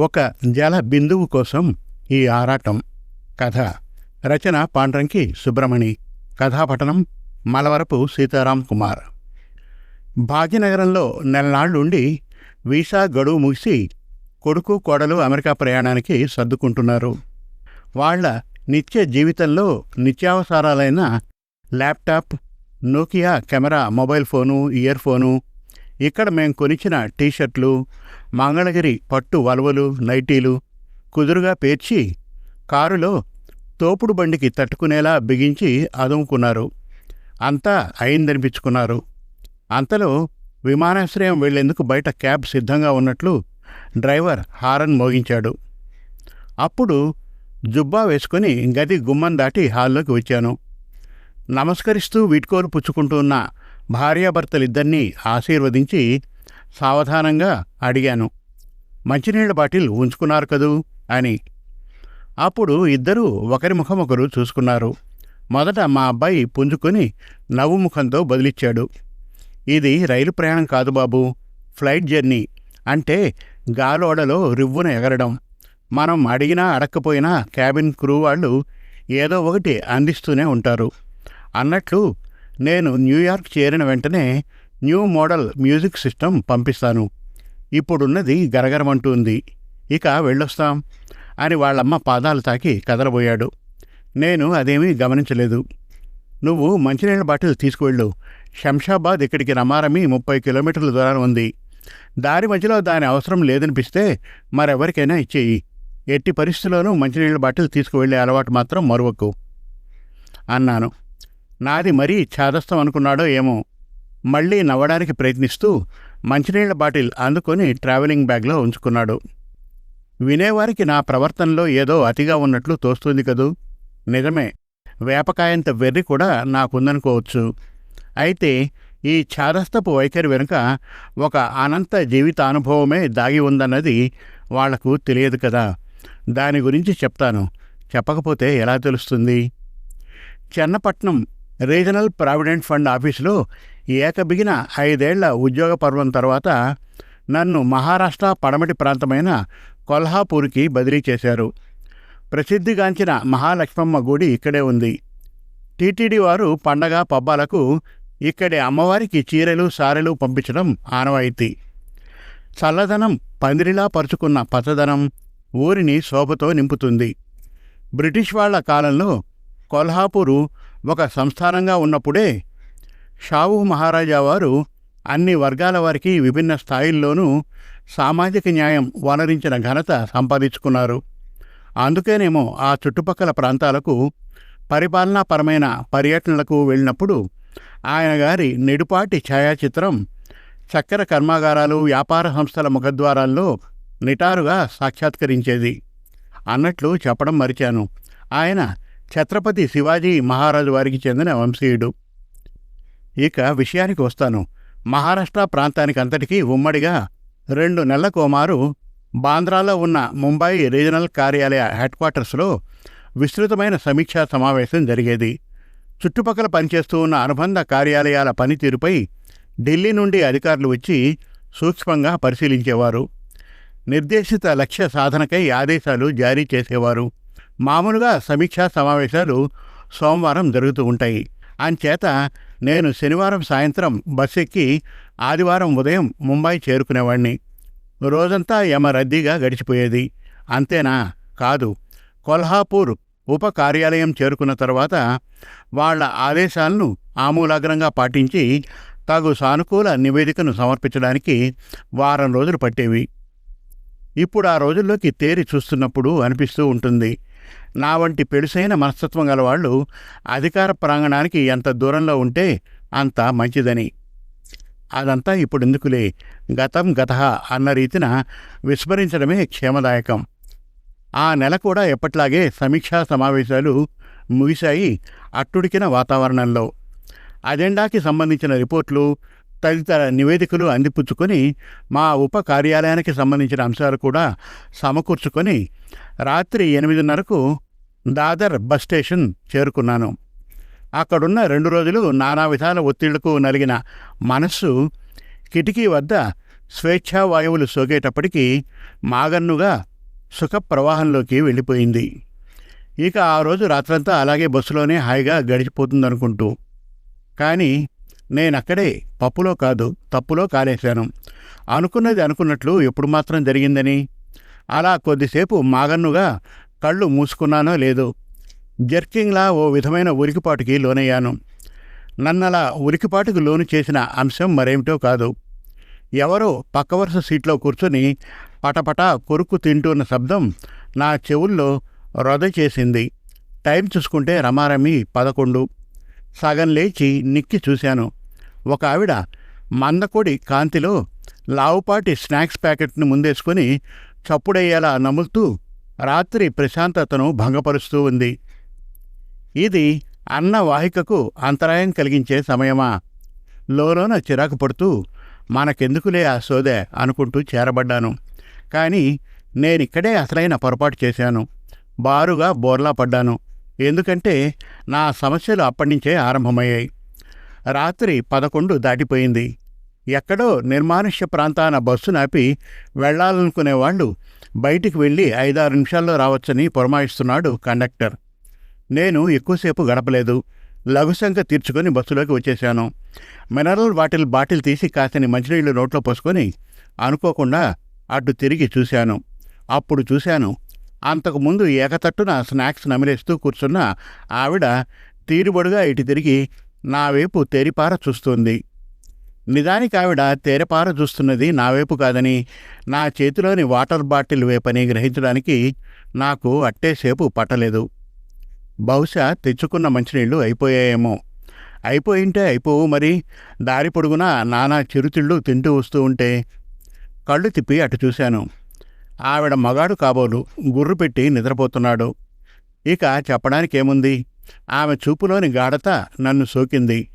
ఒక జల బిందువు కోసం ఈ ఆరాటం. కథ. రచన పాండ్రంకి సుబ్రమణి. కథాపఠనం మలవరపు సీతారాం కుమార్. భాగ్యనగరంలో నెలనాళ్ళుండి వీసా గడువు ముగిసి కొడుకు కోడలు అమెరికా ప్రయాణానికి సర్దుకుంటున్నారు. వాళ్ళ నిత్య జీవితంలో నిత్యావసరాలైన laptop Nokia camera mobile phone earphone ఇక్కడ మేం కొనిచ్చిన టీషర్ట్లు మంగళగిరి పట్టు వలవలు నైటీలు కుదురుగా పేర్చి కారులో తోపుడు బండికి తట్టుకునేలా బిగించి అదుముకున్నారు. అంతా అయిందనిపించుకున్నారు. అంతలో విమానాశ్రయం వెళ్ళేందుకు బయట క్యాబ్ సిద్ధంగా ఉన్నట్లు డ్రైవర్ హారన్ మోగించాడు. అప్పుడు జుబ్బా వేసుకుని గది గుమ్మం దాటి హాల్లోకి వచ్చాను. నమస్కరిస్తూ వీడ్కోలు పుచ్చుకుంటున్న భార్యాభర్తలిద్దరినీ ఆశీర్వదించి సావధానంగా అడిగాను. మంచినీళ్ళ బాటిల్ ఉంచుకున్నారు కదూ? అని. అప్పుడు ఇద్దరూ ఒకరి ముఖమొకరు చూసుకున్నారు. మొదట మా అబ్బాయి పుంజుకొని నవ్వు ముఖంతో బదిలిచ్చాడు. ఇది రైలు ప్రయాణం కాదు బాబు ఫ్లైట్ జర్నీ. అంటే గాలోడలో రివ్వున ఎగరడం. మనం అడిగినా అడక్కపోయినా క్యాబిన్ క్రూ వాళ్ళు ఏదో ఒకటి అందిస్తూనే ఉంటారు. అన్నట్లు నేను న్యూయార్క్ చేరిన వెంటనే న్యూ మోడల్ మ్యూజిక్ సిస్టమ్ పంపిస్తాను. ఇప్పుడున్నది గరగరమంటుంది. ఇక వెళ్ళొస్తాం అని వాళ్ళమ్మ పాదాలు తాకి కదలబోయాడు. నేను అదేమీ గమనించలేదు. నువ్వు మంచినీళ్ళ బాటిల్ తీసుకువెళ్ళు. శంషాబాద్ ఇక్కడికి రమారమి ముప్పై కిలోమీటర్ల దూరం ఉంది. దారి మధ్యలో దాని అవసరం లేదనిపిస్తే మరెవరికైనా ఇచ్చేయి. ఎట్టి పరిస్థితుల్లోనూ మంచినీళ్ళ బాటిల్ తీసుకువెళ్ళే అలవాటు మాత్రం మరువకు అన్నాను. నాది మరీ ఛాదస్థం అనుకున్నాడో ఏమో. మళ్ళీ నవ్వడానికి ప్రయత్నిస్తూ మంచినీళ్ళ బాటిల్ అందుకొని ట్రావెలింగ్ బ్యాగ్లో ఉంచుకున్నాడు. వినేవారికి నా ప్రవర్తనలో ఏదో అతిగా ఉన్నట్లు తోస్తుంది కదూ. నిజమే వేపకాయంత వెర్రి కూడా నాకుందనుకోవచ్చు. అయితే ఈ ఛాదస్తపు వైఖరి వెనుక ఒక అనంత జీవితానుభవమే దాగి ఉందన్నది వాళ్ళకు తెలియదు కదా. దాని గురించి చెప్తాను. చెప్పకపోతే ఎలా తెలుస్తుంది? చెన్నపట్నం రీజనల్ ప్రావిడెంట్ ఫండ్ ఆఫీసులో ఏకబిగిన ఐదేళ్ళ ఉద్యోగ పర్వం తర్వాత నన్ను మహారాష్ట్ర పడమటి ప్రాంతమైన కొల్హాపూర్కి బదిలీ చేశారు. ప్రసిద్ధిగాంచిన మహాలక్ష్మమ్మ గుడి ఇక్కడే ఉంది. టీటీడీ వారు పండగ పబ్బాలకు ఇక్కడి అమ్మవారికి చీరలు సారెలు పంపించడం ఆనవాయితీ. చల్లదనం పందిరిలా పరుచుకున్న పచ్చదనం ఊరిని శోభతో నింపుతుంది. బ్రిటిష్ వాళ్ళ కాలంలో కొల్హాపూరు ఒక సంస్థానంగా ఉన్నప్పుడే షావు మహారాజా వారు అన్ని వర్గాల వారికి విభిన్న స్థాయిల్లోనూ సామాజిక న్యాయం వనరించిన ఘనత సంపాదించుకున్నారు. అందుకేనేమో ఆ చుట్టుపక్కల ప్రాంతాలకు పరిపాలనాపరమైన పర్యటనలకు వెళ్ళినప్పుడు ఆయన గారి నిడుపాటి ఛాయాచిత్రం చక్కెర కర్మాగారాలు వ్యాపార సంస్థల ముఖద్వారాల్లో నిటారుగా సాక్షాత్కరించేది అన్నట్లు చెప్పడం మరిచాను. ఆయన ఛత్రపతి శివాజీ మహారాజు వారికి చెందిన వంశీయుడు. ఇక విషయానికి వస్తాను. మహారాష్ట్ర ప్రాంతానికి అంతటికీ ఉమ్మడిగా రెండు నెలల కోమారు బాంద్రాలో ఉన్న ముంబై రీజనల్ కార్యాలయ హెడ్ క్వార్టర్స్లో విస్తృతమైన సమీక్షా సమావేశం జరిగేది. చుట్టుపక్కల పనిచేస్తూ ఉన్న అనుబంధ కార్యాలయాల పనితీరుపై ఢిల్లీ నుండి అధికారులు వచ్చి సూక్ష్మంగా పరిశీలించేవారు. నిర్దేశిత లక్ష్య సాధనకై ఆదేశాలు జారీ చేసేవారు. మామూలుగా సమీక్షా సమావేశాలు సోమవారం జరుగుతూ ఉంటాయి. అంచేత నేను శనివారం సాయంత్రం బస్ ఎక్కి ఆదివారం ఉదయం ముంబై చేరుకునేవాణ్ణి. రోజంతా యమ రద్దీగా గడిచిపోయేది. అంతేనా? కాదు. కొల్హాపూర్ ఉప కార్యాలయం చేరుకున్న తర్వాత వాళ్ళ ఆదేశాలను ఆమూలాగ్రంగా పాటించి తగు సానుకూల నివేదికను సమర్పించడానికి వారం రోజులు పట్టేవి. ఇప్పుడు ఆ రోజుల్లోకి తేరి చూస్తున్నప్పుడు అనిపిస్తూ ఉంటుంది. నా వంటి పెడుసైన మనస్తత్వం గలవాళ్ళు అధికార ప్రాంగణానికి ఎంత దూరంలో ఉంటే అంత మంచిదని. అదంతా ఇప్పుడు ఎందుకులే గతం గత అన్న రీతిన విస్మరించడమే క్షేమదాయకం. ఆ నెల కూడా ఎప్పట్లాగే సమీక్షా సమావేశాలు ముగిశాయి అట్టుడికిన వాతావరణంలో. అజెండాకి సంబంధించిన రిపోర్ట్లు తదితర నివేదికలు అందిపుచ్చుకొని మా ఉప కార్యాలయానికి సంబంధించిన అంశాలు కూడా సమకూర్చుకొని రాత్రి ఎనిమిదిన్నరకు దాదర్ బస్ స్టేషన్ చేరుకున్నాను. అక్కడున్న రెండు రోజులు నానా విధాల ఒత్తిళ్ళకు నలిగిన మనస్సు కిటికీ వద్ద స్వేచ్ఛావాయువులు సోకేటప్పటికీ మాగన్నుగా సుఖ ప్రవాహంలోకి వెళ్ళిపోయింది. ఇక ఆ రోజు రాత్రంతా అలాగే బస్సులోనే హాయిగా గడిచిపోతుందనుకుంటూ. కానీ నేనక్కడే పప్పులో కాదు తప్పులో కాలేశాను. అనుకున్నది అనుకున్నట్లు ఎప్పుడు మాత్రం జరిగిందని అలా కొద్దిసేపు మాగన్నుగా కళ్ళు మూసుకున్నానో లేదో జర్కింగ్లా ఓ విధమైన ఉరికిపాటుకి లోనయ్యాను. నన్నలా ఉరికిపాటుకు లోను చేసిన అంశం మరేమిటో కాదు. ఎవరో పక్క వరుస సీట్లో కూర్చొని పటపట కొరుకు తింటున్న శబ్దం నా చెవుల్లో రొద చేసింది. టైం చూసుకుంటే రమారమి పదకొండు. సగం లేచి నిక్కి చూశాను. ఒక ఆవిడ మందకొడి కాంతిలో లావుపాటి స్నాక్స్ ప్యాకెట్ను ముందేసుకుని చప్పుడయ్యేలా నములుతూ రాత్రి ప్రశాంతతను భంగపరుస్తూ ఉంది. ఇది అన్న వాహికకు అంతరాయం కలిగించే సమయమా? లోలోన చిరాకు పడుతూ మనకెందుకులే ఆ సోదే అనుకుంటూ చేరబడ్డాను. కానీ నేనిక్కడే అసలైన పొరపాటు చేశాను. బారుగా బోర్లా పడ్డాను. ఎందుకంటే నా సమస్యలు అప్పటినుంచే ఆరంభమయ్యాయి. రాత్రి పదకొండు దాటిపోయింది. ఎక్కడో నిర్మానుష్య ప్రాంతాన బస్సు నాపి వెళ్ళాలనుకునేవాళ్ళు బయటికి వెళ్ళి ఐదారు నిమిషాల్లో రావచ్చని పురమాయిస్తున్నాడు కండక్టర్. నేను ఎక్కువసేపు గడపలేదు. లఘుశంక తీర్చుకొని బస్సులోకి వచ్చేశాను. మినరల్ వాటిల్ బాటిల్ తీసి కాసిన మంచినీళ్ళు నోట్లో పోసుకొని అనుకోకుండా అటు తిరిగి చూశాను. అప్పుడు చూశాను అంతకుముందు ఏకతట్టున స్నాక్స్ నమిలేస్తూ కూర్చున్న ఆవిడ తీరుబడుగా ఇటు తిరిగి నా వైపు తెరిపార చూస్తుంది. నిజానికి ఆవిడ తేరపార చూస్తున్నది నా వైపు కాదని నా చేతిలోని వాటర్ బాటిల్ వేపని గ్రహించడానికి నాకు అట్టేసేపు పట్టలేదు. బహుశా తెచ్చుకున్న మంచినీళ్ళు అయిపోయాయేమో. అయిపోయింటే అయిపోవు మరి దారి పొడుగునా నానా చిరుతిళ్ళు తింటూ వస్తూ ఉంటే? కళ్ళు తిప్పి అటు చూశాను. ఆవిడ మగాడు కాబోలు గుర్రు పెట్టి నిద్రపోతున్నాడు. ఇక చెప్పడానికేముంది? ఆమె చూపులోని గాఢత నన్ను సోకింది.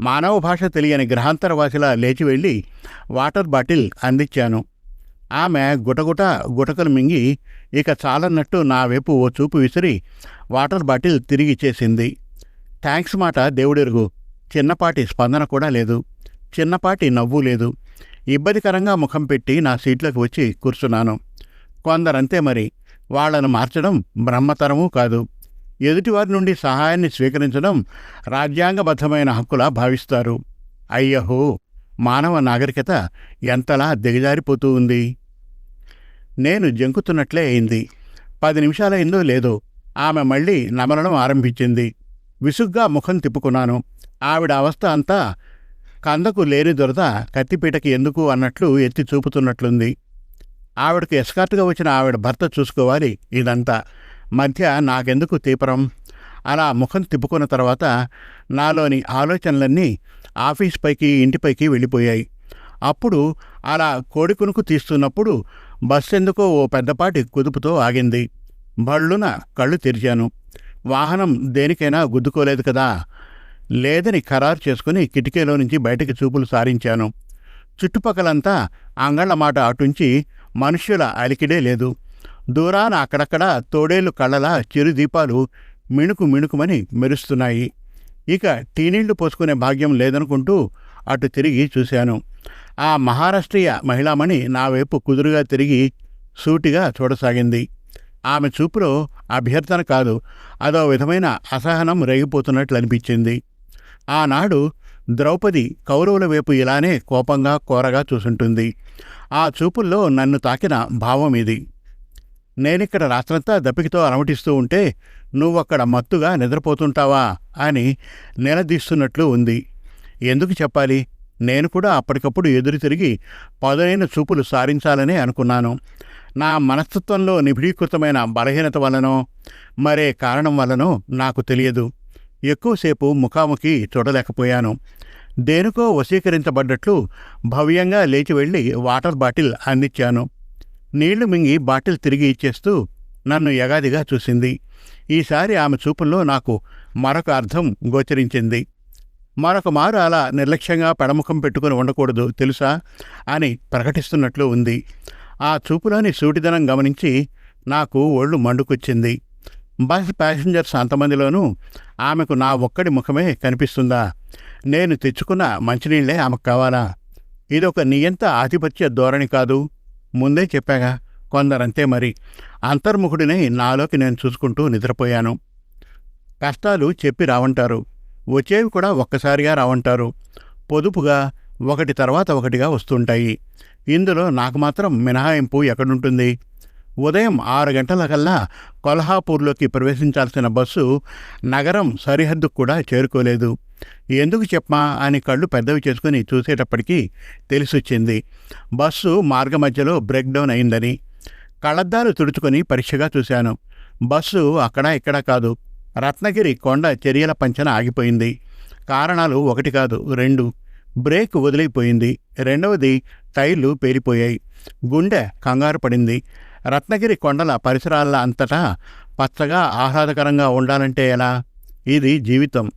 మానవ భాష తెలియని గ్రహాంతరవాసిలా లేచి వెళ్ళి వాటర్ బాటిల్ అందించాను. ఆమె గుటగుట గుటకలు మింగి ఇక చాలన్నట్టు నా వైపు ఓ చూపు విసిరి వాటర్ బాటిల్ తిరిగి ఇచ్చేసింది. థ్యాంక్స్ మాట దేవుడెరుగు. చిన్నపాటి స్పందన కూడా లేదు. చిన్నపాటి నవ్వు లేదు. ఇబ్బందికరంగా ముఖం పెట్టి నా సీట్లోకి వచ్చి కూర్చున్నాను. కొందరంతే మరి. వాళ్ళను మార్చడం బ్రహ్మతరమూ కాదు. ఎదుటివారి నుండి సహాయాన్ని స్వీకరించడం రాజ్యాంగబద్ధమైన హక్కులా భావిస్తారు. అయ్యహో! మానవ నాగరికత ఎంతలా దిగజారిపోతూ ఉంది. నేను జంకుతున్నట్లే అయింది. పది నిమిషాలైందో లేదో ఆమె మళ్ళీ నమలడం ఆరంభించింది. విసుగ్గా ముఖం తిప్పుకున్నాను. ఆవిడ అవస్థ అంతా కందకు లేని దొరద కత్తిపీటకి ఎందుకు అన్నట్లు ఎత్తి చూపుతున్నట్లుంది. ఆవిడకు ఎస్కార్ట్గా వచ్చిన ఆవిడ భర్త చూసుకోవాలి ఇదంతా. మధ్య నాకెందుకు తీపరం? అలా ముఖం తిప్పుకున్న తర్వాత నాలోని ఆలోచనలన్నీ ఆఫీస్ పైకి ఇంటిపైకి వెళ్ళిపోయాయి. అప్పుడు అలా కోడికునుకు తీస్తున్నప్పుడు బస్సు ఎందుకో ఓ పెద్దపాటి కుదుపుతో ఆగింది. బళ్ళున కళ్ళు తెరిచాను. వాహనం దేనికైనా గుద్దుకోలేదు కదా? లేదని ఖరారు చేసుకుని కిటికీలో నుంచి బయటికి చూపులు సారించాను. చుట్టుపక్కలంతా అంగళ్ళ మాట అటుంచి మనుష్యుల అలికిడే లేదు. దూరాన అక్కడక్కడ తోడేలు కళ్ళలా చిరు దీపాలు మిణుకు మిణుకుమని మెరుస్తున్నాయి. ఇక టీనీళ్ళు పోసుకునే భాగ్యం లేదనుకుంటూ అటు తిరిగి చూశాను. ఆ మహారాష్ట్రీయ మహిళామణి నా వైపు కుదురుగా తిరిగి సూటిగా చూడసాగింది. ఆమె చూపులో అభ్యర్థన కాదు అదో విధమైన అసహనం రేగిపోతున్నట్లు అనిపించింది. ఆనాడు ద్రౌపది కౌరవుల వైపు ఇలానే కోపంగా కోరగా చూసుంటుంది. ఆ చూపుల్లో నన్ను తాకిన భావం ఇది. నేనిక్కడ రాత్రంతా దప్పికతో అలమటిస్తూ ఉంటే నువ్వక్కడ మత్తుగా నిద్రపోతుంటావా అని నిలదీస్తున్నట్లు ఉంది. ఎందుకు చెప్పాలి? నేను కూడా అప్పటికప్పుడు ఎదురు తిరిగి పదునైన చూపులు సారించాలనే అనుకున్నాను. నా మనస్తత్వంలో నిభిడీకృతమైన బలహీనత వలనో మరే కారణం వలనో నాకు తెలియదు. ఎక్కువసేపు ముఖాముఖి చూడలేకపోయాను. దేనికో వశీకరించబడ్డట్లు భవ్యంగా లేచి వెళ్ళి వాటర్ బాటిల్ అందించాను. నీళ్ళు మింగి బాటిల్ తిరిగి ఇచ్చేస్తూ నన్ను యగాదిగా చూసింది. ఈసారి ఆమె చూపుల్లో నాకు మరొక అర్థం గోచరించింది. మరొక మారు అలా నిర్లక్ష్యంగా పెడముఖం పెట్టుకుని ఉండకూడదు తెలుసా? అని ప్రకటిస్తున్నట్లు ఉంది. ఆ చూపులోని సూటిదనం గమనించి నాకు ఒళ్ళు మండుకొచ్చింది. బస్ ప్యాసింజర్స్ అంతమందిలోనూ ఆమెకు నా ఒక్కడి ముఖమే కనిపిస్తుందా? నేను తెచ్చుకున్న మంచినీళ్ళే ఆమెకు కావాలా? ఇదొక నియంత ఆధిపత్య ధోరణి కాదు. ముందే చెప్పాగా కొందరంతే మరి. అంతర్ముఖుడిని నాలోకి నేను చూసుకుంటూ నిద్రపోయాను. కష్టాలు చెప్పి రావంటారు. వచ్చేవి కూడా ఒక్కసారిగా రావంటారు. పొదుపుగా ఒకటి తర్వాత ఒకటిగా వస్తుంటాయి. ఇందులో నాకు మాత్రం మినహాయింపు ఎక్కడుంటుంది? ఉదయం ఆరు గంటలకల్లా కొల్హాపూర్లోకి ప్రవేశించాల్సిన బస్సు నగరం సరిహద్దుకు కూడా చేరుకోలేదు. ఎందుకు చెప్పమా? అని కళ్ళు పెద్దవి చేసుకుని చూసేటప్పటికీ తెలిసొచ్చింది. బస్సు మార్గమధ్యలో బ్రేక్ డౌన్ అయిందని. కళ్ళద్దాలు తుడుచుకొని పరీక్షగా చూశాను. బస్సు అక్కడ ఇక్కడ కాదు. రత్నగిరి కొండ చర్యల పంచన ఆగిపోయింది. కారణాలు ఒకటి కాదు రెండు. బ్రేక్ వదిలిపోయింది. రెండవది టైర్లు పేలిపోయాయి. గుండె కంగారు పడింది. రత్నగిరి కొండల పరిసరాల అంతటా పచ్చగా ఆహ్లాదకరంగా ఉండాలంటే ఎలా? ఇది జీవితం.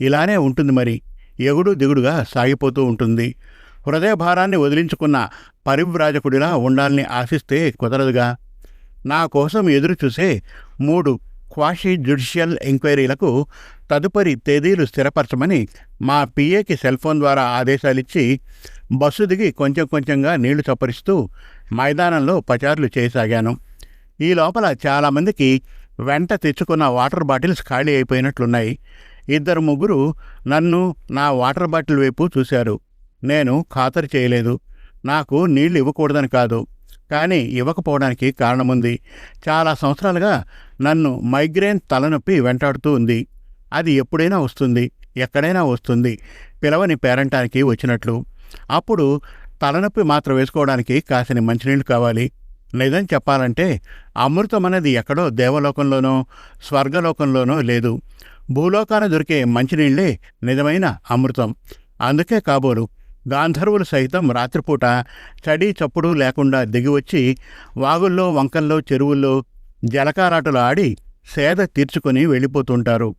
ఇలానే ఉంటుంది మరి. ఎగుడు దిగుడుగా సాగిపోతూ ఉంటుంది. హృదయ భారాన్ని వదిలించుకున్న పరివ్రాజకుడిలా ఉండాలని ఆశిస్తే కుదరదుగా? నా కోసం ఎదురు చూసే మూడు క్వాషీ జ్యుడిషియల్ ఎంక్వైరీలకు తదుపరి తేదీలు స్థిరపరచమని మా పిఏకి సెల్ ఫోన్ ద్వారా ఆదేశాలిచ్చి బస్సు దిగి కొంచెం కొంచెంగా నీళ్ళు చప్పరిస్తూ మైదానంలో పచారులు చేయసాగాను. ఈ లోపల చాలామందికి వెంట తెచ్చుకున్న వాటర్ బాటిల్స్ ఖాళీ అయిపోయినట్లున్నాయి. ఇద్దరు ముగ్గురు నన్ను నా వాటర్ బాటిల్ వైపు చూశారు. నేను ఖాతరు చేయలేదు. నాకు నీళ్ళు ఇవ్వకూడదని కాదు. కానీ ఇవ్వకపోవడానికి కారణముంది. చాలా సంవత్సరాలుగా నన్ను మైగ్రేన్ తలనొప్పి వెంటాడుతూ ఉంది. అది ఎప్పుడైనా వస్తుంది. ఎక్కడైనా వస్తుంది. పిలవని పేరంటానికి వచ్చినట్లు. అప్పుడు తలనొప్పి మాత్రం వేసుకోవడానికి కాసిన మంచినీళ్ళు కావాలి. నిజం చెప్పాలంటే అమృతం అనేది ఎక్కడో దేవలోకంలోనో స్వర్గలోకంలోనో లేదు. భూలోకాన దొరికే మంచినీళ్ళే నిజమైన అమృతం. అందుకే కాబోలు గాంధర్వులు సైతం రాత్రిపూట చడి చప్పుడు లేకుండా దిగివచ్చి వాగుల్లో వంకల్లో చెరువుల్లో జలకారాటలు ఆడి సేద తీర్చుకొని వెళ్ళిపోతుంటారు.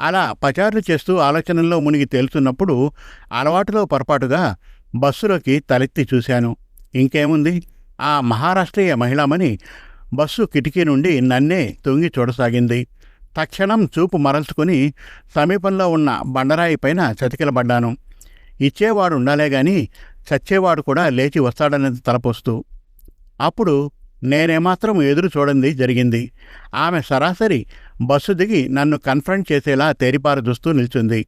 అలా పచారులు చేస్తూ ఆలోచనల్లో మునిగి తేలుతున్నప్పుడు అలవాటులో పొరపాటుగా బస్సులోకి తలెత్తి చూశాను. ఇంకేముంది? ఆ మహారాష్ట్రీయ మహిళామణి బస్సు కిటికీ నుండి నన్నే తొంగి చూడసాగింది. తక్షణం చూపు మరల్చుకుని సమీపంలో ఉన్న బండరాయి పైన చతికిలబడ్డాను. ఇచ్చేవాడు ఉండాలే గాని చచ్చేవాడు కూడా లేచి వస్తాడనేది తలపోస్తూ. అప్పుడు నేనేమాత్రం ఎదురు చూడండి జరిగింది. ఆమె సరాసరి బస్సు దిగి నన్ను కన్ఫ్రంట్ చేసేలా తేరిపార చూస్తూ నిల్చుంది.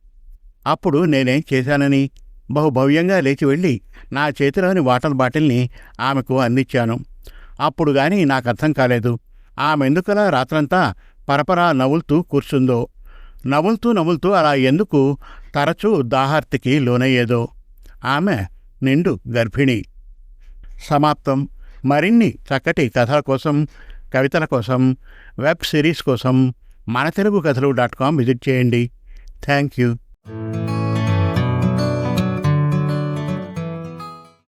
అప్పుడు నేనేం చేశానని? బహుభవ్యంగా లేచి వెళ్ళి నా చేతిలోని వాటర్ బాటిల్ని ఆమెకు అందించాను. అప్పుడు గాని నాకు అర్థం కాలేదు. ఆమె ఎందుకలా రాత్రంతా పరపరా నవ్వులుతూ కూర్చుందో. నవ్వులుతూ నవ్వులుతూ అలా ఎందుకు తరచూ దాహార్తికి లోనయ్యేదో. ఆమె నిండు గర్భిణి. సమాప్తం. మరిన్ని చక్కటి కథల కోసం కవితల కోసం వెబ్ సిరీస్ కోసం మన తెలుగు కథలు డాట్ కామ్ విజిట్ చేయండి. Thank you.